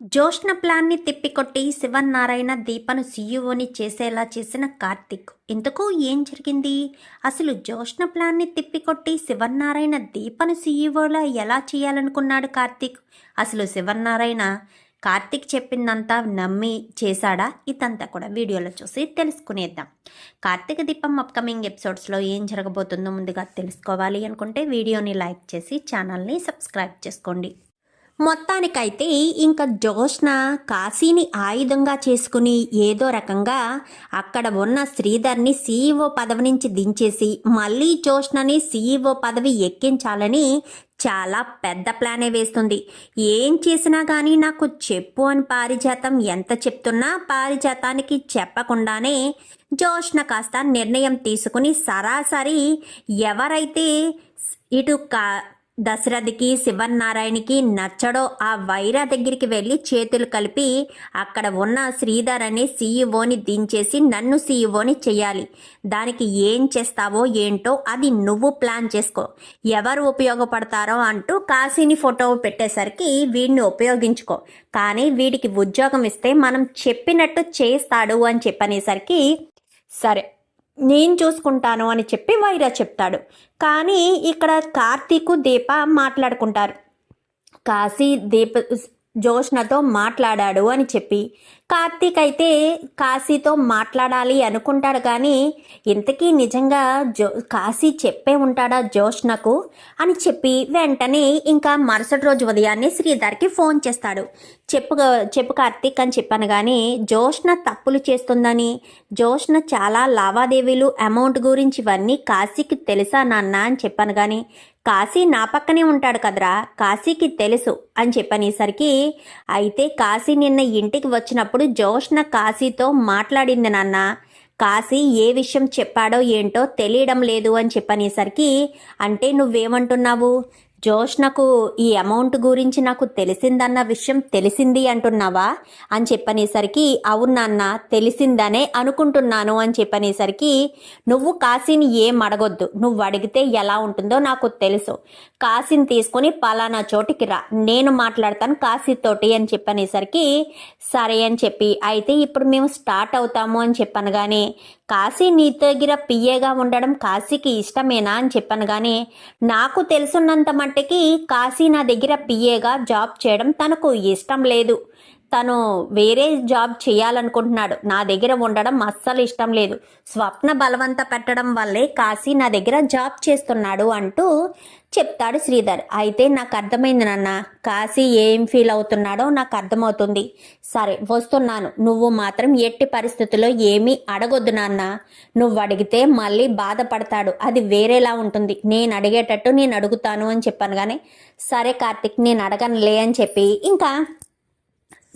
జోష్ణ ప్లాన్ని తిప్పికొట్టి శివనారాయణ దీపను సీఈఓని చేసేలా చేసిన కార్తిక్ ఇంతకు ఏం జరిగింది? అసలు జోష్ణ ప్లాన్ని తిప్పికొట్టి శివనారాయణ దీపను సీఈఓలా ఎలా చేయాలనుకున్నాడు కార్తిక్? అసలు శివనారాయణ కార్తిక్ చెప్పిందంతా నమ్మి చేశాడా? ఇదంతా కూడా వీడియోలో చూసి తెలుసుకునేద్దాం. కార్తీక దీపం అప్కమింగ్ ఎపిసోడ్స్లో ఏం జరగబోతుందో ముందుగా తెలుసుకోవాలి అనుకుంటే వీడియోని లైక్ చేసి ఛానల్ని సబ్స్క్రైబ్ చేసుకోండి. మొత్తానికైతే ఇంకా జోష్న కాశీని ఆయుధంగా చేసుకుని ఏదో రకంగా అక్కడ ఉన్న శ్రీధర్ని సీఈఓ పదవి నుంచి దించేసి మళ్ళీ జోష్నని సీఈఓ పదవి ఎక్కించాలని చాలా పెద్ద ప్లానే వేస్తుంది. ఏం చేసినా కానీ నాకు చెప్పు అని పారిజాతం ఎంత చెప్తున్నా పారిజాతానికి చెప్పకుండానే జోష్న కాస్త నిర్ణయం తీసుకుని సరాసరి ఎవరైతే ఇటు కా దశరథికి శివన్నారాయణకి నచ్చడో ఆ వైరా దగ్గరికి వెళ్ళి చేతులు కలిపి అక్కడ ఉన్న శ్రీధర్ అనే సీఈఓని దించేసి నన్ను సీఈఓని చెయ్యాలి. దానికి ఏం చేస్తావో ఏంటో అది నువ్వు ప్లాన్ చేసుకో. ఎవరు ఉపయోగపడతారో అంటూ కాశీని ఫోటో పెట్టేసరికి వీడిని ఉపయోగించుకో. కానీ వీడికి ఉద్యోగం ఇస్తే మనం చెప్పినట్టు చేస్తాడు అని చెప్పనేసరికి సరే నేను చూసుకుంటాను అని చెప్పి వైరా చెప్తాడు. కానీ ఇక్కడ కార్తీకు దీప మాట్లాడుకుంటారు. కాశీ దీప జోష్నతో మాట్లాడాడు అని చెప్పి. కార్తీక్ అయితే కాశీతో మాట్లాడాలి అనుకుంటాడు కానీ ఇంతకీ నిజంగా జో కాశీ చెప్పే ఉంటాడా జోష్నకు అని చెప్పి వెంటనే ఇంకా మరుసటి రోజు ఉదయాన్నే శ్రీధర్కి ఫోన్ చేస్తాడు. చెప్పు చెప్పు కార్తీక్ అని చెప్పాను కానీ జోష్న తప్పులు చేస్తుందని జోష్న చాలా లావాదేవీలు అమౌంట్ గురించి ఇవన్నీ కాశీకి తెలుసా నాన్న అని చెప్పాను కానీ కాశీ నా పక్కనే ఉంటాడు కదరా కాశీకి తెలుసు అని చెప్పనేసరికి అయితే కాశీ నిన్న ఇంటికి వచ్చినప్పుడు జోష్న కాశీతో మాట్లాడింది నాన్న. కాశీ ఏ విషయం చెప్పాడో ఏంటో తెలియడం లేదు అని చెప్పనేసరికి అంటే నువ్వేమంటున్నావు? జోష్నకు ఈ అమౌంట్ గురించి నాకు తెలిసిందన్న విషయం తెలిసింది అంటున్నావా? అని చెప్పనేసరికి అవునాన్న తెలిసిందనే అనుకుంటున్నాను అని చెప్పనేసరికి నువ్వు కాశీని ఏం అడగొద్దు. నువ్వు అడిగితే ఎలా ఉంటుందో నాకు తెలుసు. కాశీని తీసుకొని పలానా చోటికి రా. నేను మాట్లాడతాను కాశీతోటి అని చెప్పనేసరికి సరే అని చెప్పి అయితే ఇప్పుడు మేము స్టార్ట్ అవుతాము అని చెప్పాను కానీ కాశీ నీ దగ్గర పియ్యేగా ఉండడం కాశీకి ఇష్టమేనా అని చెప్పాను కానీ నాకు తెలుసున్నంత మట్టికి కాశీ నా దగ్గర పిఏగా జాబ్ చేయడం తనకు ఇష్టం లేదు. తను వేరే జాబ్ చేయాలనుకుంటున్నాడు. నా దగ్గర ఉండడం అస్సలు ఇష్టం లేదు. స్వప్న బలవంత పెట్టడం వల్లే కాశీ నా దగ్గర జాబ్ చేస్తున్నాడు అంటూ చెప్తాడు శ్రీధర్. అయితే నాకు అర్థమైంది నాన్న. కాశీ ఏం ఫీల్ అవుతున్నాడో నాకు అర్థమవుతుంది. సరే వస్తున్నాను. నువ్వు మాత్రం ఎట్టి పరిస్థితుల్లో ఏమీ అడగొద్దు నాన్న. నువ్వు అడిగితే మళ్ళీ బాధపడతాడు. అది వేరేలా ఉంటుంది. నేను అడిగేటట్టు నేను అడుగుతాను అని చెప్పాను కానీ సరే కార్తిక్ నేను అడగనులే అని చెప్పి ఇంకా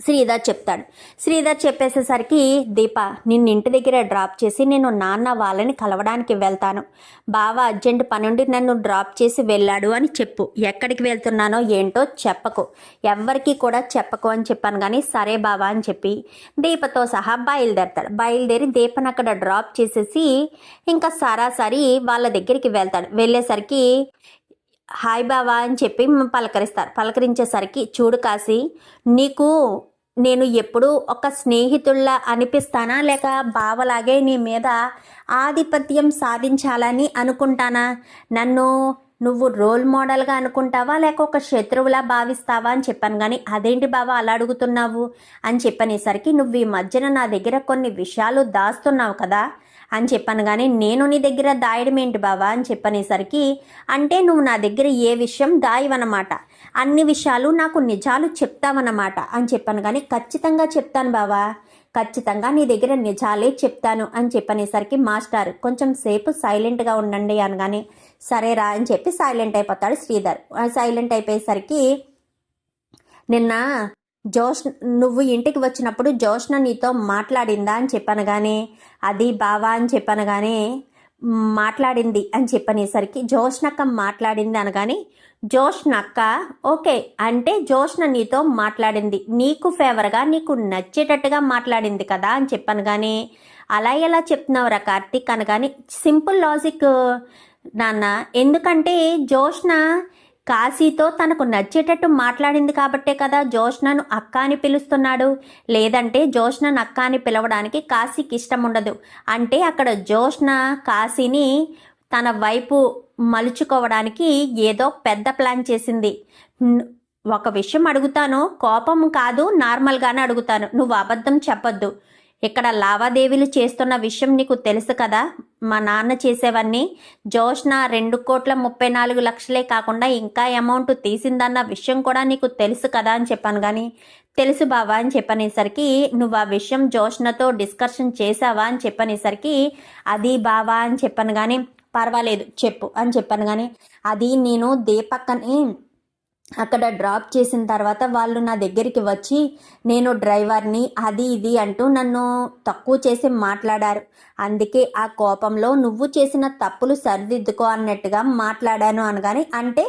శ్రీధర్ చెప్తాడు. శ్రీధర్ చెప్పేసేసరికి దీప నిన్న ఇంటి దగ్గర డ్రాప్ చేసి నేను నాన్న వాళ్ళని కలవడానికి వెళ్తాను. బావ అర్జెంట్ పనుండి నన్ను డ్రాప్ చేసి వెళ్ళాడు అని చెప్పు. ఎక్కడికి వెళ్తున్నానో ఏంటో చెప్పకు. ఎవ్వరికి కూడా చెప్పకు అని చెప్పాను కానీ సరే బావా అని చెప్పి దీపతో సహా బయలుదేరతాడు. బయలుదేరి దీపను అక్కడ డ్రాప్ చేసేసి ఇంకా సరాసరి వాళ్ళ దగ్గరికి వెళ్తాడు. వెళ్ళేసరికి హాయ్ బావా అని చెప్పి పలకరిస్తారు. పలకరించేసరికి చూడు కాసి నీకు నేను ఎప్పుడూ ఒక స్నేహితుల్లా అనిపిస్తానా? లేక బావలాగే నీ మీద ఆధిపత్యం సాధించాలని అనుకుంటానా? నన్ను నువ్వు రోల్ మోడల్గా అనుకుంటావా? లేక ఒక శత్రువులా భావిస్తావా? అని చెప్పాను. కానీ అదేంటి బావా అలా అడుగుతున్నావు? అని చెప్పనేసరికి నువ్వు ఈ మధ్యన నా దగ్గర కొన్ని విషయాలు దాస్తున్నావు కదా? అని చెప్పాను. కానీ నేను నీ దగ్గర దాయడం ఏంటి బావా అని చెప్పనేసరికి అంటే నువ్వు నా దగ్గర ఏ విషయం దాయవన్నమాట అన్ని విషయాలు నాకు నిజాలు చెప్తావన్నమాట అని చెప్పాను. కానీ ఖచ్చితంగా చెప్తాను బావా. ఖచ్చితంగా నీ దగ్గర నిజాలే చెప్తాను అని చెప్పనేసరికి మాస్టర్ కొంచెం సేపు సైలెంట్గా ఉండండి అనగానే సరేరా అని చెప్పి సైలెంట్ అయిపోతాడు శ్రీధర్. సైలెంట్ అయిపోయేసరికి నిన్న జోష్ నువ్వు ఇంటికి వచ్చినప్పుడు జోష్న నీతో మాట్లాడిందా అని చెప్పాను కానీ అది బావా అని చెప్పాను కానీ మాట్లాడింది అని చెప్పనేసరికి జోష్నక్క మాట్లాడింది అనగానే జోష్నక్క ఓకే అంటే జోష్న నీతో మాట్లాడింది. నీకు ఫేవర్గా నీకు నచ్చేటట్టుగా మాట్లాడింది కదా అని చెప్పాను కానీ అలా ఎలా చెప్తున్నావురా కార్తీక్ అనగాని సింపుల్ లాజిక్ నాన్న. ఎందుకంటే జోష్న కాశీతో తనకు నచ్చేటట్టు మాట్లాడింది కాబట్టే కదా జోష్నను అక్క అని పిలుస్తున్నాడు. లేదంటే జోష్నను అక్క అని పిలవడానికి కాశీకి ఇష్టం ఉండదు అంటే అక్కడ జోష్న కాశీని తన వైపు మలుచుకోవడానికి ఏదో పెద్ద ప్లాన్ చేసింది. ఒక విషయం అడుగుతాను కోపం కాదు నార్మల్గానే అడుగుతాను. నువ్వు అబద్ధం చెప్పొద్దు. ఇక్కడ లావాదేవీలు చేస్తున్న విషయం నీకు తెలుసు కదా? మా నాన్న చేసేవన్నీ జోష్న రెండు కోట్ల ముప్పై నాలుగు లక్షలే కాకుండా ఇంకా అమౌంట్ తీసిందన్న విషయం కూడా నీకు తెలుసు కదా అని చెప్పాను కానీ తెలుసు బావా అని చెప్పనేసరికి నువ్వు ఆ విషయం జోష్నతో డిస్కషన్ చేసావా అని చెప్పనేసరికి అది బావా అని చెప్పాను కానీ పర్వాలేదు చెప్పు అని చెప్పాను కానీ అది నేను దీపక్కని అక్కడ డ్రాప్ చేసిన తర్వాత వాళ్ళు నా దగ్గరికి వచ్చి నేను డ్రైవర్ని అది ఇది అంటూ నన్ను తక్కువ చేసి మాట్లాడారు. అందుకే ఆ కోపంలో నువ్వు చేసిన తప్పులు సరిదిద్దుకో అన్నట్టుగా మాట్లాడాను అనగానే అంటే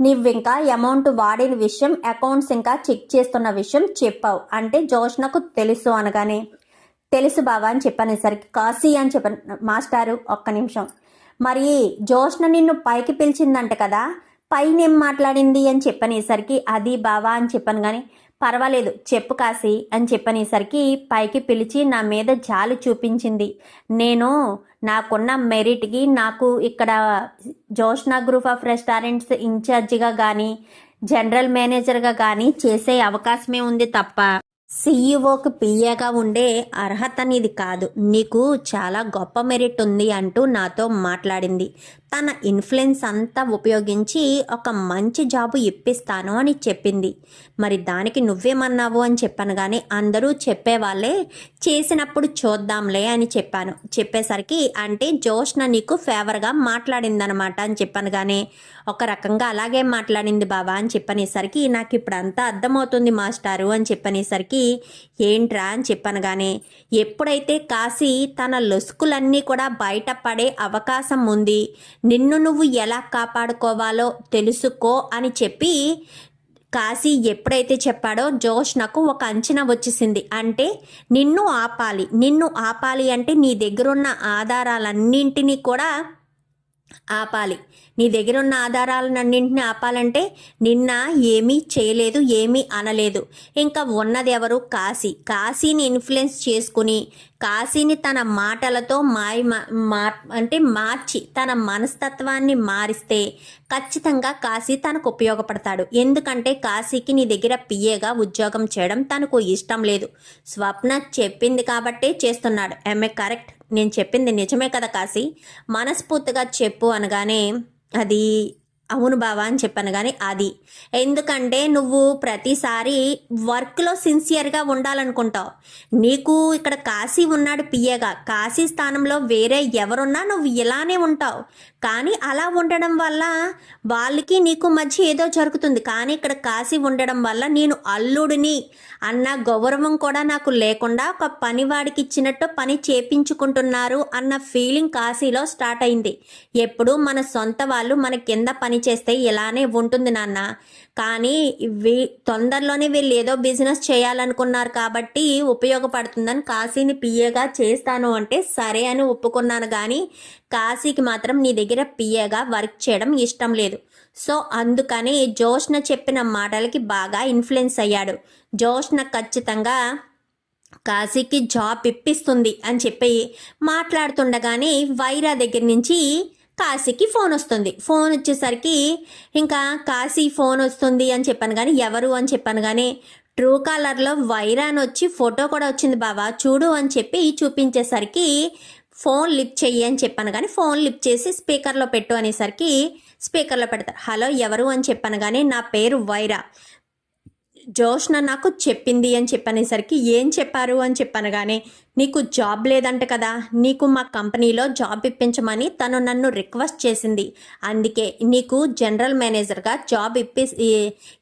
నువ్వు ఇంకా అమౌంట్ వాడిన విషయం అకౌంట్స్ ఇంకా చెక్ చేస్తున్న విషయం చెప్పావు. అంటే జోష్నకు తెలుసు అనగానే తెలుసు బావా అని చెప్పనేసరికి కాశీ అని చెప్పాను మాస్టారు ఒక్క నిమిషం. మరి జోష్న నిన్ను పైకి పిలిచిందంట కదా పైనేం మాట్లాడింది అని చెప్పనేసరికి అది బావా అని చెప్పాను కానీ పర్వాలేదు చెప్పు కాసి అని చెప్పనేసరికి పైకి పిలిచి నా మీద జాలి చూపించింది. నేను నాకున్న మెరిట్కి నాకు ఇక్కడ జోష్నా గ్రూప్ ఆఫ్ రెస్టారెంట్స్ ఇన్ఛార్జిగా కానీ జనరల్ మేనేజర్గా కానీ చేసే అవకాశమే ఉంది తప్ప సీఈఓకి పిఏగా ఉండే అర్హత నీది కాదు. నీకు చాలా గొప్ప మెరిట్ ఉంది అంటూ నాతో మాట్లాడింది. తన ఇన్ఫ్లుయెన్స్ అంతా ఉపయోగించి ఒక మంచి జాబు ఇప్పిస్తాను అని చెప్పింది. మరి దానికి నువ్వేమన్నావు అని చెప్పాను కానీ అందరూ చెప్పేవాళ్ళే చేసినప్పుడు చూద్దాంలే అని చెప్పాను. చెప్పేసరికి అంటే జోష్న నీకు ఫేవర్గా మాట్లాడిందనమాట అని చెప్పాను కానీ ఒక రకంగా అలాగే మాట్లాడింది బాబా అని చెప్పనేసరికి నాకు ఇప్పుడు అంతా అర్థమవుతుంది మాస్టారు అని చెప్పనేసరికి ఏంట్రా అని చెప్పాను కానీ ఎప్పుడైతే కాశీ తన లొసుకులన్నీ కూడా బయటపడే అవకాశం ఉంది నిన్ను నువ్వు ఎలా కాపాడుకోవాలో తెలుసుకో అని చెప్పి కాశీ ఎప్పుడైతే చెప్పాడో జోష్ నాకు ఒక అంచనా వచ్చేసింది. అంటే నిన్ను ఆపాలి. నిన్ను ఆపాలి అంటే నీ దగ్గరున్న ఆధారాలన్నింటినీ కూడా ఆపాలి. నీ దగ్గర ఉన్న ఆధారాలన్నింటిని ఆపాలంటే నిన్న ఏమీ చేయలేదు ఏమీ అనలేదు. ఇంకా ఉన్నది ఎవరు కాశీ. కాశీని ఇన్ఫ్లుయెన్స్ చేసుకుని కాశీని తన మాటలతో మాయ మా అంటే మార్చి తన మనస్తత్వాన్ని మారిస్తే ఖచ్చితంగా కాశీ తనకు ఉపయోగపడతాడు. ఎందుకంటే కాశీకి నీ దగ్గర పిఏగా ఉద్యోగం చేయడం తనకు ఇష్టం లేదు. స్వప్న చెప్పింది కాబట్టే చేస్తున్నాడు. ఎంఏ కరెక్ట్ నేను చెప్పింది నిజమే కదా కాశీ? మనస్ఫూర్తిగా చెప్పు అనగానే అది అవును బావా అని చెప్పాను కానీ అది. ఎందుకంటే నువ్వు ప్రతిసారి వర్క్లో సిన్సియర్గా ఉండాలనుకుంటావు. నీకు ఇక్కడ కాశీ ఉన్నాడు పియ్యగా కాశీ స్థానంలో వేరే ఎవరున్నా నువ్వు ఇలానే ఉంటావు. కానీ అలా ఉండడం వల్ల వాళ్ళకి నీకు మధ్య ఏదో జరుగుతుంది. కానీ ఇక్కడ కాశీ ఉండడం వల్ల నేను అల్లుడిని అన్న గౌరవం కూడా నాకు లేకుండా ఒక పనివాడికి ఇచ్చినట్టు పని చేపించుకుంటున్నారు అన్న ఫీలింగ్ కాశీలో స్టార్ట్ అయింది. ఎప్పుడు మన సొంత వాళ్ళు మన కింద పని చేస్తే ఇలానే ఉంటుంది నాన్న. కానీ వీ తొందరలోనే వీళ్ళు ఏదో బిజినెస్ చేయాలనుకున్నారు కాబట్టి ఉపయోగపడుతుందని కాశీని పిఏగా చేస్తాను అంటే సరే అని ఒప్పుకున్నాను. కానీ కాశీకి మాత్రం నీ దగ్గర పిఏగా వర్క్ చేయడం ఇష్టం లేదు. సో అందుకని జోష్న చెప్పిన మాటలకి బాగా ఇన్ఫ్లుయెన్స్ అయ్యాడు. జోష్న ఖచ్చితంగా కాశీకి జాబ్ ఇప్పిస్తుంది అని చెప్పి మాట్లాడుతుండగానే వైరా దగ్గర నుంచి కాశీకి ఫోన్ వస్తుంది. ఫోన్ వచ్చేసరికి ఇంకా కాశీ ఫోన్ వస్తుంది అని చెప్పాను కానీ ఎవరు అని చెప్పాను కానీ ట్రూ కాలర్లో వైరాన్ వచ్చి ఫోటో కూడా వచ్చింది బావా చూడు అని చెప్పి చూపించేసరికి ఫోన్ లిఫ్ట్ చెయ్యి అని చెప్పాను కానీ ఫోన్ లిఫ్ట్ చేసి స్పీకర్లో పెట్టు అనేసరికి స్పీకర్లో పెడతారు. హలో ఎవరు అని చెప్పాను కానీ నా పేరు వైరా. జోష్న నాకు చెప్పింది అని చెప్పనేసరికి ఏం చెప్పారు అని చెప్పాను కానీ నీకు జాబ్ లేదంట కదా నీకు మా కంపెనీలో జాబ్ ఇప్పించమని తను నన్ను రిక్వెస్ట్ చేసింది. అందుకే నీకు జనరల్ మేనేజర్గా జాబ్ ఇప్పి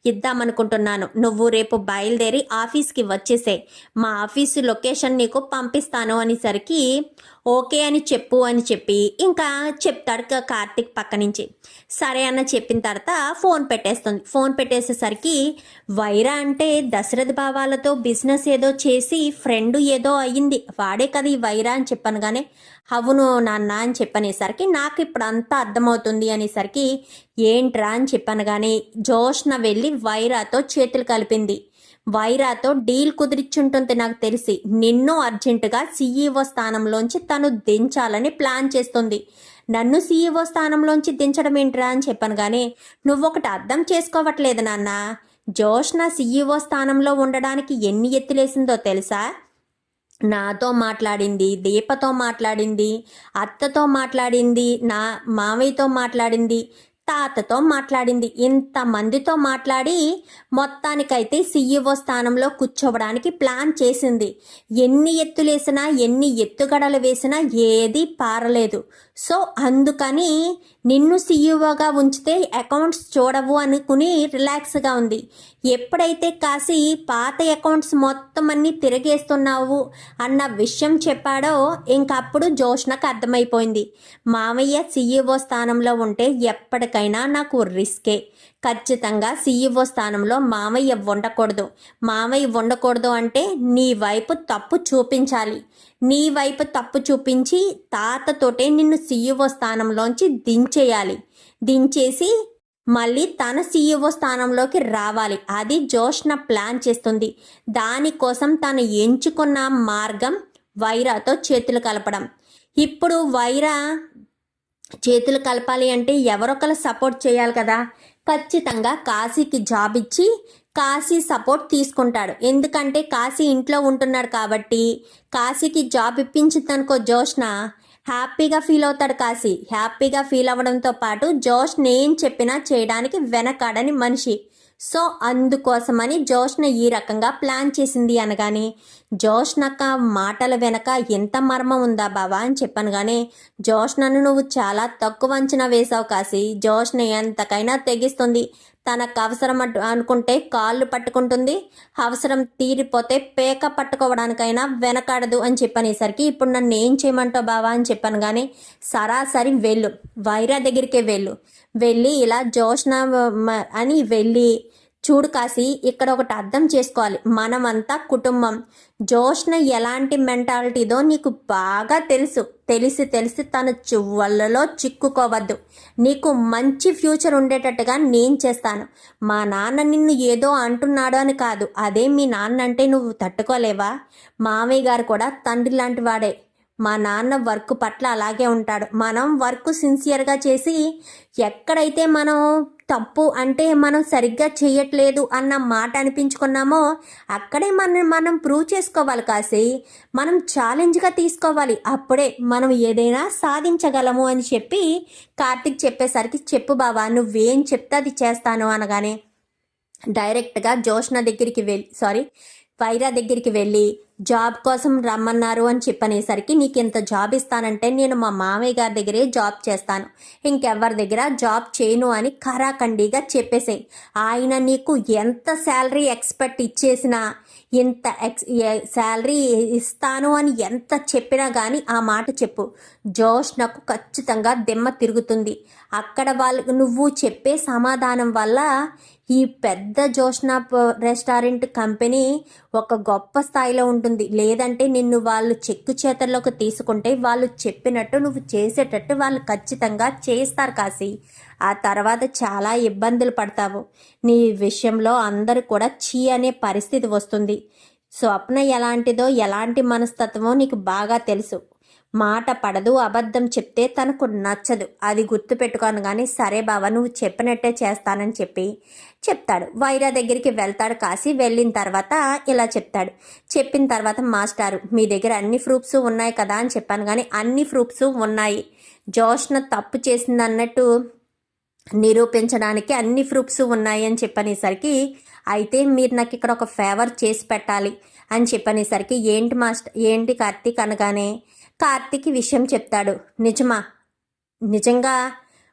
ఇద్దామనుకుంటున్నాను. నువ్వు రేపు బయలుదేరి ఆఫీస్కి వచ్చేసే మా ఆఫీసు లొకేషన్ నీకు పంపిస్తాను అనేసరికి ఓకే అని చెప్పు అని చెప్పి ఇంకా చెప్తాడు కార్తిక్ పక్క నుంచి సరే అన్న చెప్పిన తర్వాత ఫోన్ పెట్టేస్తుంది. ఫోన్ పెట్టేసేసరికి వైరా అంటే దశరథ భావాలతో బిజినెస్ ఏదో చేసి ఫ్రెండ్ ఏదో అయ్యింది. వాడే కదా ఈ వైరా అని చెప్పాను కానీ అవును నాన్న అని చెప్పనేసరికి నాకు ఇప్పుడు అంతా అర్థమవుతుంది అనేసరికి ఏంట్రా అని చెప్పాను కానీ జోష్న వెళ్ళి వైరాతో చేతులు కలిపింది. వైరాతో డీల్ కుదిరిచ్చుంటుంది నాకు తెలిసి నిన్ను అర్జెంటుగా సీఈఓ స్థానంలోంచి తను దించాలని ప్లాన్ చేస్తుంది. నన్ను సీఈఓ స్థానంలోంచి దించడం ఏంట్రా అని చెప్పాను కానీ నువ్వొకటి అర్థం చేసుకోవట్లేదు నాన్న. జోష్న సీఈఓ స్థానంలో ఉండడానికి ఎన్ని ఎత్తులేసిందో తెలుసా? నాతో మాట్లాడింది దీపతో మాట్లాడింది అత్తతో మాట్లాడింది నా మామయ్యతో మాట్లాడింది తాతతో మాట్లాడింది. ఇంతమందితో మాట్లాడి మొత్తానికైతే సీఈఓ స్థానంలో కూర్చోవడానికి ప్లాన్ చేసింది. ఎన్ని ఎత్తులేసినా ఎన్ని ఎత్తుగడలు వేసినా ఏది పారలేదు. సో అందుకని నిన్ను సీఈఓగా ఉంచితే అకౌంట్స్ చూడవు అనుకుని రిలాక్స్గా ఉంది. ఎప్పుడైతే కాసి పాత అకౌంట్స్ మొత్తం అన్ని తిరిగేస్తున్నావు అన్న విషయం చెప్పాడో ఇంకప్పుడు జోష్నకు అర్థమైపోయింది. మామయ్య సీఈఓ స్థానంలో ఉంటే ఎప్పటికైనా నాకు రిస్కే. ఖచ్చితంగా సీఈఓ స్థానంలో మామయ్య ఉండకూడదు మామయ్య ఉండకూడదు అంటే నీ వైపు తప్పు చూపించాలి. నీ వైపు తప్పు చూపించి తాతతోటే నిన్ను సీఈఓ స్థానంలోంచి దించేయాలి. దించేసి మళ్ళీ తన సీఈఓ స్థానంలోకి రావాలి. అది జోష్న ప్లాన్ చేస్తుంది. దానికోసం తను ఎంచుకున్న మార్గం వైరాతో చేతులు కలపడం. ఇప్పుడు వైరా చేతులు కలపాలి అంటే ఎవరొకరు సపోర్ట్ చేయాలి కదా? ఖచ్చితంగా కాశీకి జాబ్ ఇచ్చి కాశీ సపోర్ట్ తీసుకుంటాడు. ఎందుకంటే కాశీ ఇంట్లో ఉంటున్నాడు కాబట్టి కాశీకి జాబ్ ఇప్పించిందనుకో జోష్న హ్యాపీగా ఫీల్ అవుతాడు కాశీ. హ్యాపీగా ఫీల్ అవ్వడంతో పాటు జోష్ నేను చెప్పినా చేయడానికి వెనకాడని మనిషి. సో అందుకోసమని జోష్న ఈ రకంగా ప్లాన్ చేసింది అనగాని జోష్నక్క మాటల వెనక ఎంత మర్మం ఉందా బావా అని చెప్పాను కానీ జోష్నను నువ్వు చాలా తక్కువ అంచనా వేసావు కాసి జోష్న ఎంతకైనా తెగిస్తుంది. తనకు అవసరం అనుకుంటే కాళ్ళు పట్టుకుంటుంది. అవసరం తీరిపోతే పేక పట్టుకోవడానికైనా వెనకాడదు అని చెప్పనేసరికి ఇప్పుడు నన్ను ఏం చేయమంటావు బావా అని చెప్పాను కానీ సరాసరి వెళ్ళు. వైరా దగ్గరికే వెళ్ళు. వెళ్ళి ఇలా జోష్న అని వెళ్ళి చూడు కాసి ఇక్కడ ఒకటి అర్థం చేసుకోవాలి. మనమంతా కుటుంబం. జోష్న ఎలాంటి మెంటాలిటీదో నీకు బాగా తెలుసు. తెలిసి తెలిసి తన చువ్వలలో చిక్కుకోవద్దు. నీకు మంచి ఫ్యూచర్ ఉండేటట్టుగా నేను చేస్తాను. మా నాన్న నిన్ను ఏదో అంటున్నాడు అని కాదు. అదే మీ నాన్న అంటే నువ్వు తట్టుకోలేవా? మామయ్య గారు కూడా తండ్రి లాంటి వాడే. మా నాన్న వర్క్ పట్ల అలాగే ఉంటాడు. మనం వర్క్ సిన్సియర్గా చేసి ఎక్కడైతే మనం తప్పు అంటే మనం సరిగ్గా చేయట్లేదు అన్న మాట అనిపించుకున్నామో అక్కడే మనం మనం ప్రూవ్ చేసుకోవాలి కాసి మనం ఛాలెంజ్గా తీసుకోవాలి. అప్పుడే మనం ఏదైనా సాధించగలము అని చెప్పి కార్తిక్ చెప్పేసరికి చెప్పు బావా నువ్వేం చెప్తే అది చేస్తాను అనగానే డైరెక్ట్గా జోష్న దగ్గరికి వెళ్ళి సారీ వైరా దగ్గరికి వెళ్ళి జాబ్ కోసం రమ్మన్నారు అని చెప్పనేసరికి నీకు ఇంత జాబ్ ఇస్తానంటే నేను మా మామయ్య గారి దగ్గరే జాబ్ చేస్తాను. ఇంకెవరి దగ్గర జాబ్ చేయను అని ఖరాఖండిగా చెప్పేసాయి. ఆయన నీకు ఎంత శాలరీ ఎక్స్పెక్ట్ ఇచ్చేసినా ఎంత ఎక్స్ శాలరీ ఇస్తాను అని ఎంత చెప్పినా కానీ ఆ మాట చెప్పు. జోష్ నాకు ఖచ్చితంగా దిమ్మ తిరుగుతుంది. అక్కడ వాళ్ళు నువ్వు చెప్పే సమాధానం వల్ల ఈ పెద్ద జోష్నా రెస్టారెంట్ కంపెనీ ఒక గొప్ప స్థాయిలో ఉంటుంది. లేదంటే నిన్ను వాళ్ళు చెక్కు చేతల్లోకి తీసుకుంటే వాళ్ళు చెప్పినట్టు నువ్వు చేసేటట్టు వాళ్ళు ఖచ్చితంగా చేస్తారు కాసి ఆ తర్వాత చాలా ఇబ్బందులు పడతావు. నీ విషయంలో అందరూ కూడా చీ అనే పరిస్థితి వస్తుంది. స్వప్న ఎలాంటిదో ఎలాంటి మనస్తత్వమో నీకు బాగా తెలుసు. మాట పడదు అబద్ధం చెప్తే తనకు నచ్చదు. అది గుర్తుపెట్టుకోను కానీ సరే బావ నువ్వు చెప్పినట్టే చేస్తానని చెప్పి చెప్తాడు. వైరా దగ్గరికి వెళ్తాడు కాసి వెళ్ళిన తర్వాత ఇలా చెప్తాడు. చెప్పిన తర్వాత మాస్టారు మీ దగ్గర అన్ని ప్రూఫ్స్ ఉన్నాయి కదా అని చెప్పాను కానీ అన్ని ప్రూఫ్స్ ఉన్నాయి. జోష్న తప్పు చేసింది అన్నట్టు నిరూపించడానికి అన్ని ప్రూఫ్స్ ఉన్నాయి అని చెప్పనేసరికి అయితే మీరు నాకు ఇక్కడ ఒక ఫేవర్ చేసి పెట్టాలి అని చెప్పనేసరికి ఏంటి మాస్టర్ ఏంటి కార్తీక్ అనగానే కార్తీక్ విషయం చెప్తాడు. నిజమా? నిజంగా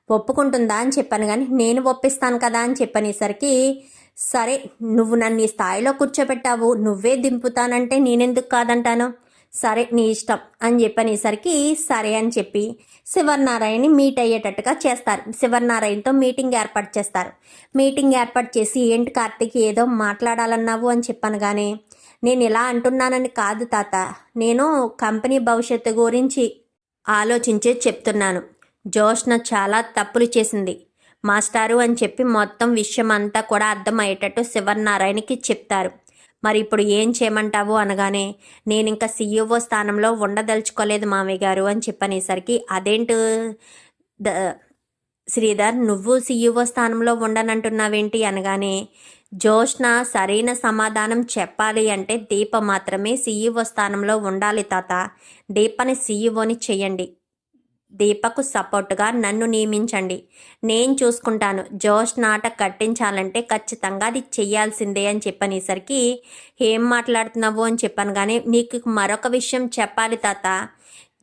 ఒప్పుకుంటుందా? అని చెప్పాను కానీ నేను ఒప్పిస్తాను కదా? అని చెప్పనేసరికి సరే నువ్వు నన్ను ఈ స్థాయిలో కూర్చోబెట్టావు. నువ్వే దింపుతానంటే నేనెందుకు కాదంటాను? సరే నీ ఇష్టం. అని చెప్పనేసరికి సరే అని చెప్పి శివర్నారాయణని మీట్ అయ్యేటట్టుగా చేస్తారు. శివర్నారాయణతో మీటింగ్ ఏర్పాటు చేస్తారు. మీటింగ్ ఏర్పాటు చేసి ఏంటి కార్తీక్ ఏదో మాట్లాడాలన్నావు? అని చెప్పాను కానీ నేను ఇలా అంటున్నానని కాదు తాత. నేను కంపెనీ భవిష్యత్తు గురించి ఆలోచించే చెప్తున్నాను. జోష్న చాలా తప్పులు చేసింది. మాస్టారు అని చెప్పి మొత్తం విషయం అంతా కూడా అర్థమయ్యేటట్టు శివనారాయణకి చెప్తారు. మరి ఇప్పుడు ఏం చేయమంటావు అనగానే నేను ఇంకా సీఈఓ స్థానంలో ఉండదలుచుకోలేదు మామయ్య గారు అని చెప్పనేసరికి అదేంటి? ద శ్రీధర్ నువ్వు సీఈఓ స్థానంలో ఉండనంటున్నావేంటి? అనగానే జోష్న సరైన సమాధానం చెప్పాలి అంటే దీప మాత్రమే సీఈఓ స్థానంలో ఉండాలి తాత. దీపని సీఈఓని చేయండి దీపకు సపోర్టుగా నన్ను నియమించండి. నేను చూసుకుంటాను. జోష్ నాట కట్టించాలంటే ఖచ్చితంగా అది చెయ్యాల్సిందే అని చెప్పనేసరికి ఏం మాట్లాడుతున్నావు? అని చెప్పాను. కానీ నీకు మరొక విషయం చెప్పాలి తాత.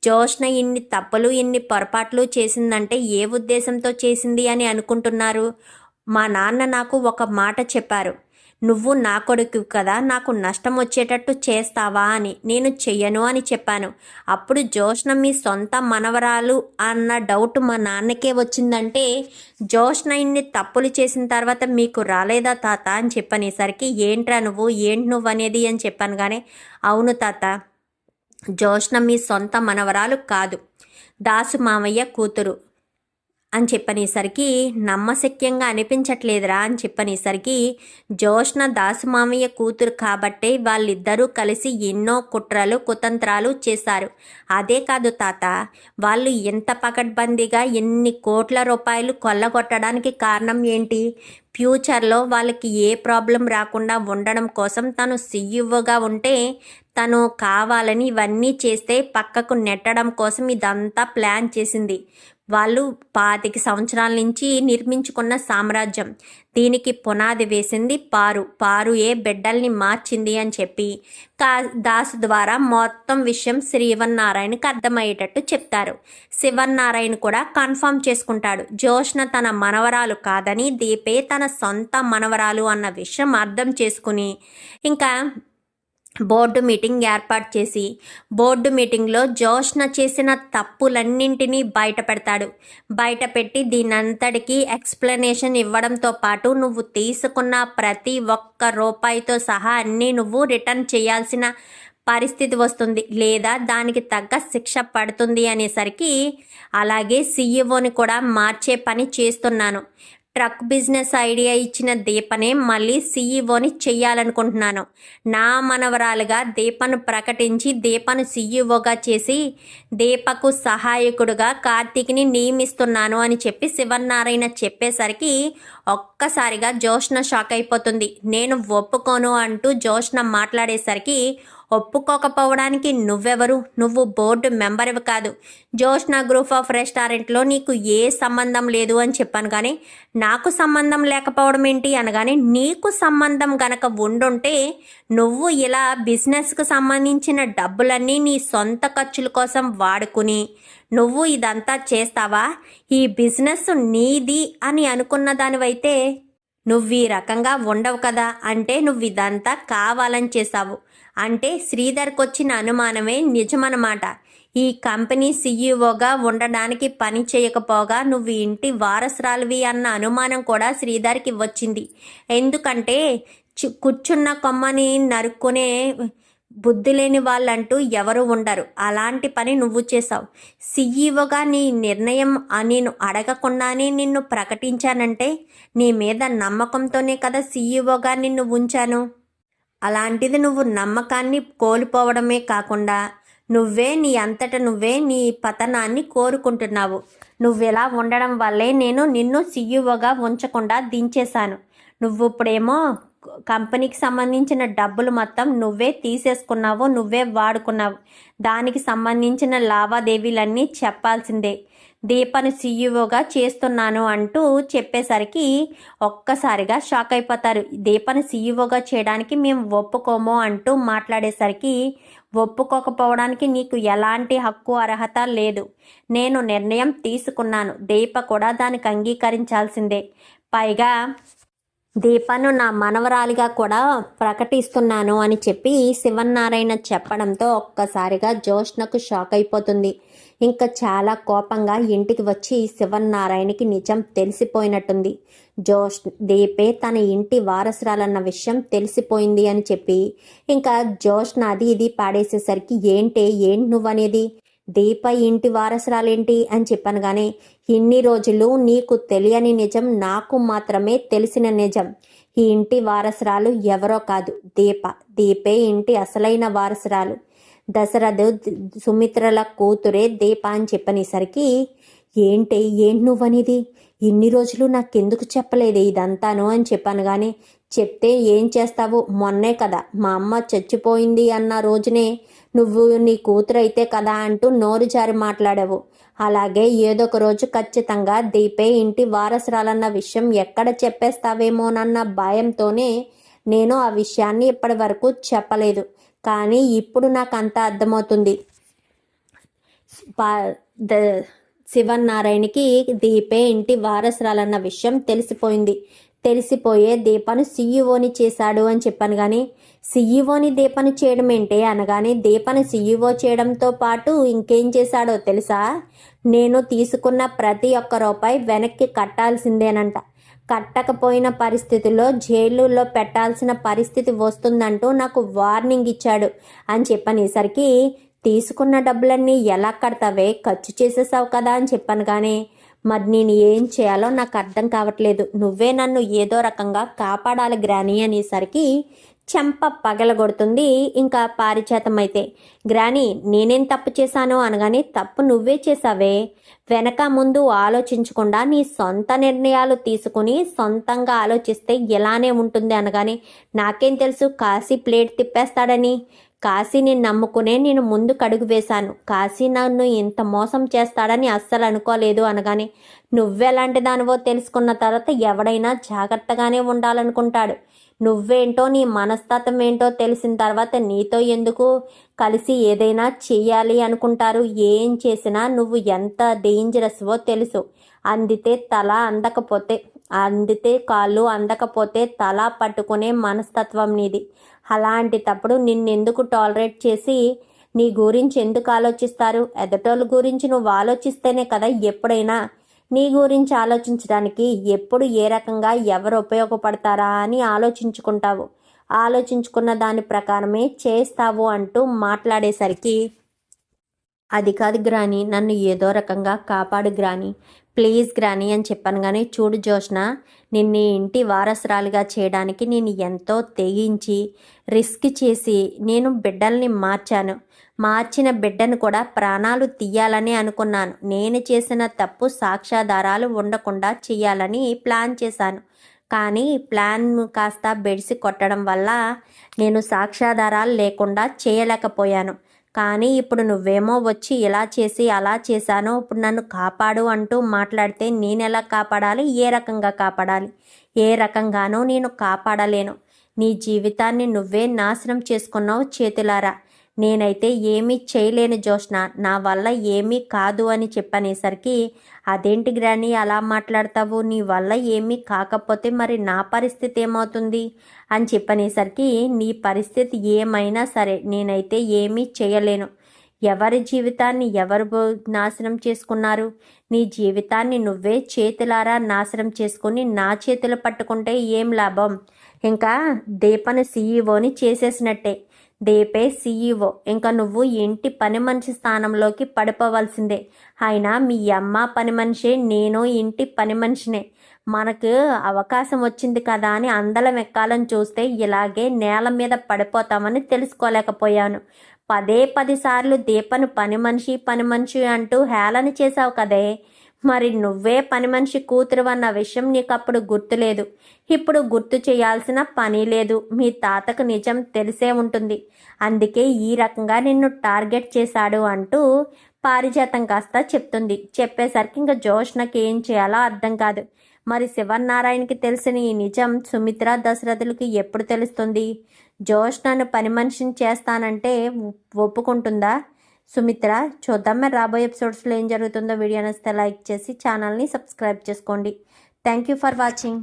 జోష్న ఇన్ని తప్పులు ఇన్ని పొరపాట్లు చేసిందంటే ఏ ఉద్దేశంతో చేసింది అని అనుకుంటున్నారు? మా నాన్న నాకు ఒక మాట చెప్పారు. నువ్వు నా కొడుకు కదా నాకు నష్టం వచ్చేటట్టు చేస్తావా అని నేను చెయ్యను అని చెప్పాను. అప్పుడు జోష్న మీ సొంత మనవరాలు అన్న డౌట్ మా నాన్నకే వచ్చిందంటే జోష్న ఇన్ని తప్పులు చేసిన తర్వాత మీకు రాలేదా తాత? అని చెప్పనేసరికి ఏంట్రా నువ్వు? ఏంటి నువ్వు అనేది? అని చెప్పాను కానీ అవును తాత జోష్న మీ సొంత మనవరాలు కాదు. దాసు మామయ్య కూతురు. అని చెప్పనేసరికి నమ్మశక్యంగా అనిపించట్లేదురా అని చెప్పనేసరికి జోష్న దాసుమామయ్య కూతురు కాబట్టే వాళ్ళిద్దరూ కలిసి ఎన్నో కుట్రలు కుతంత్రాలు చేశారు. అదే కాదు తాత వాళ్ళు ఎంత పకడ్బందీగా ఎన్ని కోట్ల రూపాయలు కొల్లగొట్టడానికి కారణం ఏంటి? ఫ్యూచర్లో వాళ్ళకి ఏ ప్రాబ్లం రాకుండా ఉండడం కోసం తను సీఈఓగా ఉంటే తను కావాలని ఇవన్నీ చేస్తే పక్కకు నెట్టడం కోసం ఇదంతా ప్లాన్ చేసింది. వాళ్ళు పాతిక సంవత్సరాల నుంచి నిర్మించుకున్న సామ్రాజ్యం. దీనికి పునాది వేసింది పారు. పారు ఏ బిడ్డల్ని మార్చింది అని చెప్పి కా దాసు ద్వారా మొత్తం విషయం శ్రీవన్నారాయణకి అర్థమయ్యేటట్టు చెప్తారు. శివన్నారాయణ కూడా కన్ఫర్మ్ చేసుకుంటాడు. జోష్న తన మనవరాలు కాదని దీపే తన సొంత మనవరాలు అన్న విషయం అర్థం చేసుకుని ఇంకా బోర్డు మీటింగ్ ఏర్పాటు చేసి బోర్డు మీటింగ్లో జోష్న చేసిన తప్పులన్నింటినీ బయట పెడతాడు బయట పెట్టి దీనంతటికీ ఎక్స్ప్లెనేషన్ ఇవ్వడంతో పాటు నువ్వు తీసుకున్న ప్రతి ఒక్క రూపాయితో సహా అన్నీ నువ్వు రిటర్న్ చేయాల్సిన పరిస్థితి వస్తుంది. లేదా దానికి తగ్గ శిక్ష పడుతుంది అనేసరికి అలాగే సీఈఓని కూడా మార్చే పని చేస్తున్నాను. ట్రక్ బిజినెస్ ఐడియా ఇచ్చిన దీపనే మళ్ళీ సీఈఓని చెయ్యాలనుకుంటున్నాను. నా మనవరాలుగా దీపను ప్రకటించి దీపను సీఈఓగా చేసి దీపకు సహాయకుడుగా కార్తీక్ని నియమిస్తున్నాను అని చెప్పి శివనారాయణ చెప్పేసరికి ఒక్కసారిగా జోష్న షాక్ అయిపోతుంది నేను ఒప్పుకోను అంటూ జోష్న మాట్లాడేసరికి ఒప్పుకోకపోవడానికి నువ్వెవరు? నువ్వు బోర్డు మెంబర్వి కాదు. జోష్నా గ్రూప్ ఆఫ్ రెస్టారెంట్లో నీకు ఏ సంబంధం లేదు అని చెప్పాను కానీ నాకు సంబంధం లేకపోవడం ఏంటి అనగానే నీకు సంబంధం గనక ఉండుంటే నువ్వు ఇలా బిజినెస్కు సంబంధించిన డబ్బులన్నీ నీ సొంత ఖర్చుల కోసం వాడుకుని నువ్వు ఇదంతా చేస్తావా? ఈ బిజినెస్ నీది అని అనుకున్న దానివైతే నువ్వు ఈ రకంగా ఉండవు కదా. అంటే నువ్వు ఇదంతా కావాలని చేసావు అంటే శ్రీధర్కి వచ్చిన అనుమానమే నిజమన్నమాట. ఈ కంపెనీ సీఈఓగా ఉండడానికి పని చేయకపోగా నువ్వు ఇంటి వారసురాలివి అన్న అనుమానం కూడా శ్రీధర్కి వచ్చింది. ఎందుకంటే చి- కూర్చున్న కొమ్మని నరుక్కునే బుద్ధి లేని వాళ్ళంటూ ఎవరు ఉండరు. అలాంటి పని నువ్వు చేసావు సీఈఓగా నీ నిర్ణయం నేను అడగకుండానే నిన్ను ప్రకటించానంటే నీ మీద నమ్మకంతోనే కదా సీఈఓగా నిన్ను ఉంచాను. అలాంటిది నువ్వు నమ్మకాన్ని కోల్పోవడమే కాకుండా నువ్వే నీ అంతట నువ్వే నీ పతనాన్ని కోరుకుంటున్నావు. నువ్వెలా ఉండడం వల్లే నేను నిన్ను సీఈఓగా ఉంచకుండా దించేశాను. నువ్వు ఇప్పుడేమో కంపెనీకి సంబంధించిన డబ్బులు మొత్తం నువ్వే తీసేసుకున్నావు నువ్వే వాడుకున్నావు. దానికి సంబంధించిన లావాదేవీలన్నీ చెప్పాల్సిందే. దీపను సీఈఓగా చేస్తున్నాను అంటూ చెప్పేసరికి ఒక్కసారిగా షాక్ అయిపోతారు. దీపను సీఈఓగా చేయడానికి మేము ఒప్పుకోము అంటూ మాట్లాడేసరికి ఒప్పుకోకపోవడానికి నీకు ఎలాంటి హక్కు అర్హత లేదు. నేను నిర్ణయం తీసుకున్నాను. దీప కూడా దానికి అంగీకరించాల్సిందే. పైగా దీపను నా మనవరాలిగా కూడా ప్రకటిస్తున్నాను అని చెప్పి శివన్నారాయణ చెప్పడంతో ఒక్కసారిగా జోష్నకు షాక్ అయిపోతుంది. ఇంకా చాలా కోపంగా ఇంటికి వచ్చి శివన్నారాయణకి నిజం తెలిసిపోయినట్టుంది. జోష్ దీపే తన ఇంటి వారసురాలన్న విషయం తెలిసిపోయింది అని చెప్పి ఇంకా జోష్ నాది ఇది పాడేసేసరికి ఏంటే ఏంటి నువ్వనేది? దీప ఇంటి వారసురాలేంటి అని చెప్పాను కానీ ఇన్ని రోజులు నీకు తెలియని నిజం నాకు మాత్రమే తెలిసిన నిజం. ఈ ఇంటి వారసురాలు ఎవరో కాదు దీప. దీపే ఇంటి అసలైన వారసురాలు. దశరథు సుమిత్రల కూతురే దీప అని చెప్పనేసరికి ఏంటి ఏంటి నువ్వనిది? ఇన్ని రోజులు నాకెందుకు చెప్పలేదు ఇదంతాను? అని చెప్పాను కానీ చెప్తే ఏం చేస్తావు? మొన్నే కదా మా అమ్మ చచ్చిపోయింది అన్న రోజునే నువ్వు నీ కూతురు అయితే కదా అంటూ నోరు జారి మాట్లాడావు. అలాగే ఏదో ఒక రోజు ఖచ్చితంగా దీపే ఇంటి వారసురాలన్న విషయం ఎక్కడ చెప్పేస్తావేమోనన్న భయంతోనే నేను ఆ విషయాన్ని ఇప్పటి వరకు చెప్పలేదు. కానీ ఇప్పుడు నాకు అంత అర్థమవుతుంది శివన్నారాయణకి దీపే ఇంటి వారసురాలన్న విషయం తెలిసిపోయింది. తెలిసిపోయే దీపను సీఈఓని చేశాడు అని చెప్పాను కానీ సీఈఓని దీపను చేయడం ఏంటి అనగానే దీపను సీఈఓ చేయడంతో పాటు ఇంకేం చేశాడో తెలుసా? నేను తీసుకున్న ప్రతి ఒక్క రూపాయి వెనక్కి కట్టాల్సిందేనంట. కట్టకపోయిన పరిస్థితుల్లో జైలులో పెట్టాల్సిన పరిస్థితి వస్తుందంటూ నాకు వార్నింగ్ ఇచ్చాడు. అని చెప్పనేసరికి తీసుకున్న డబ్బులన్నీ ఎలా కడతావే? ఖర్చు చేసేసావు కదా అని చెప్పాను కానీ మరి నేను ఏం చేయాలో నాకు అర్థం కావట్లేదు. నువ్వే నన్ను ఏదో రకంగా కాపాడాలి గ్రాని అనేసరికి చెంప పగలగొడుతుంది. ఇంకా పారిచేతమైతే అయితే గ్రాని నేనేం తప్పు చేశానో అనగానే తప్పు నువ్వే చేసావే వెనక ముందు ఆలోచించకుండా నీ సొంత నిర్ణయాలు తీసుకుని సొంతంగా ఆలోచిస్తే ఎలానే ఉంటుంది అనగానే నాకేం తెలుసు కాశీ ప్లేట్ తిప్పేస్తాడని. కాశీని నమ్ముకునే నేను ముందు కడుగు వేశాను. కాశీ నన్ను ఇంత మోసం చేస్తాడని అస్సలు అనుకోలేదు అనగానే నువ్వెలాంటి దానివో తెలుసుకున్న తర్వాత ఎవడైనా జాగ్రత్తగానే ఉండాలనుకుంటాడు. నువ్వేంటో నీ మనస్తత్వం ఏంటో తెలిసిన తర్వాత నీతో ఎందుకు కలిసి ఏదైనా చేయాలి అనుకుంటారు ఏం చేసినా నువ్వు ఎంత డేంజరస్వో తెలుసు. అందితే తల అందకపోతే అందితే కాళ్ళు అందకపోతే తల పట్టుకునే మనస్తత్వం నీది. అలాంటి తప్పుడు నిన్నెందుకు టాలరేట్ చేసి నీ గురించి ఎందుకు ఆలోచిస్తారు? ఎదటోళ్ళ గురించి నువ్వు ఆలోచిస్తేనే కదా ఎప్పుడైనా నీ గురించి ఆలోచించడానికి ఎప్పుడు ఏ రకంగా ఎవరు ఉపయోగపడతారా అని ఆలోచించుకుంటావు. ఆలోచించుకున్న దాని ప్రకారమే చేస్తావు అంటూ మాట్లాడేసరికి అది కాదు గ్రాని నన్ను ఏదో రకంగా కాపాడు గ్రాని. ప్లీజ్ గ్రాని అని చెప్పాను కానీ చూడు జోష్న నిన్ను ఇంటి వారసురాలుగా చేయడానికి నేను ఎంతో తెగించి రిస్క్ చేసి నేను బిడ్డల్ని మార్చాను. మార్చిన బిడ్డను కూడా ప్రాణాలు తీయాలని అనుకున్నాను. నేను చేసిన తప్పు సాక్ష్యాధారాలు ఉండకుండా చేయాలని ప్లాన్ చేశాను. కానీ ప్లాన్ కాస్త బెడిసి కొట్టడం వల్ల నేను సాక్ష్యాధారాలు లేకుండా చేయలేకపోయాను. కానీ ఇప్పుడు నువ్వేమో వచ్చి ఇలా చేసి అలా చేశాను ఇప్పుడు నన్ను కాపాడు అంటూ మాట్లాడితే నేను ఎలా కాపాడాలి? ఏ రకంగా కాపాడాలి? ఏ రకంగానో నేను కాపాడలేను. నీ జీవితాన్ని నువ్వే నాశనం చేసుకున్నావు చేతులారా. నేనైతే ఏమీ చేయలేను జోష్ణ నా వల్ల ఏమీ కాదు అని చెప్పనేసరికి అదేంటి గ్రాని అలా మాట్లాడతావు? నీ వల్ల ఏమీ కాకపోతే మరి నా పరిస్థితి ఏమవుతుంది? అని చెప్పనేసరికి నీ పరిస్థితి ఏమైనా సరే నేనైతే ఏమీ చేయలేను. ఎవరి జీవితాన్ని ఎవరు నాశనం చేసుకున్నారు? నీ జీవితాన్ని నువ్వే చేతులారా నాశనం చేసుకుని నా చేతులు పట్టుకుంటే ఏం లాభం? ఇంకా దీపను సీఈఓని చేసేసినట్టే. దీపే సీఈఓ ఇంకా నువ్వు ఇంటి పని మనిషి స్థానంలోకి పడిపోవలసిందే. అయినా మీ అమ్మ పని మనిషే నేను ఇంటి పని మనిషినే. మనకు అవకాశం వచ్చింది కదా అని అందలం ఎక్కాలని చూస్తే ఇలాగే నేల మీద పడిపోతామని తెలుసుకోలేకపోయాను. పదే పది సార్లు దీపను పని మనిషి పని మనిషి అంటూ హేళన చేశావు కదే. మరి నువ్వే పని మనిషి కూతురు అన్న విషయం నీకు అప్పుడు గుర్తులేదు. ఇప్పుడు గుర్తు చేయాల్సిన పని లేదు. మీ తాతకు నిజం తెలిసే ఉంటుంది. అందుకే ఈ రకంగా నిన్ను టార్గెట్ చేశాడు అంటూ పారిజాతం కాస్త చెప్తుంది. చెప్పేసరికి ఇంకా జోష్నకి ఏం చేయాలో అర్థం కాదు. మరి శివనారాయణకి తెలిసిన ఈ నిజం సుమిత్ర దశరథులకి ఎప్పుడు తెలుస్తుంది? జోష్ నన్ను పని మనిషిని చేస్తానంటే ఒప్పుకుంటుందా? సుమిత్ర చూద్దాం మరి రాబోయే ఎపిసోడ్స్లో ఏం జరుగుతుందో వీడియో నచ్చితే లైక్ చేసి ఛానల్ని సబ్స్క్రైబ్ చేసుకోండి. Thank you for watching